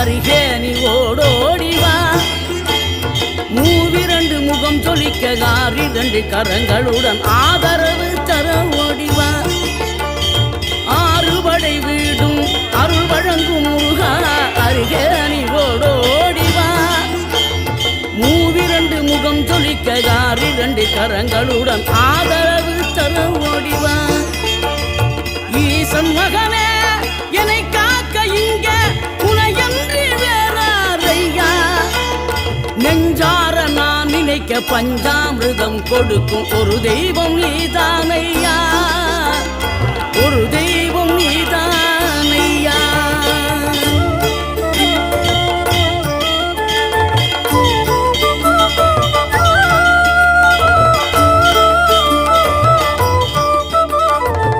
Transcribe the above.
அருகே நீ ஓடோடிவா மூவிரண்டு முகம் சொலிக்க ஆறிரண்டு கரங்களுடன் ஆதரவு தர ஓடிவா ஆறுபடை வீடும் அருள் வழங்கும் முருகா அருகே நீ ஓடோடிவா மூவிரண்டு முகம் சொலிக்க ஆறிரண்டு கரங்களுடன் ஆதரவு தர ஓடிவா ஈசன் மகனே நெஞ்சார நான் நினைக்க பஞ்சாமிருதம் கொடுக்கும் ஒரு தெய்வம் நீதான்.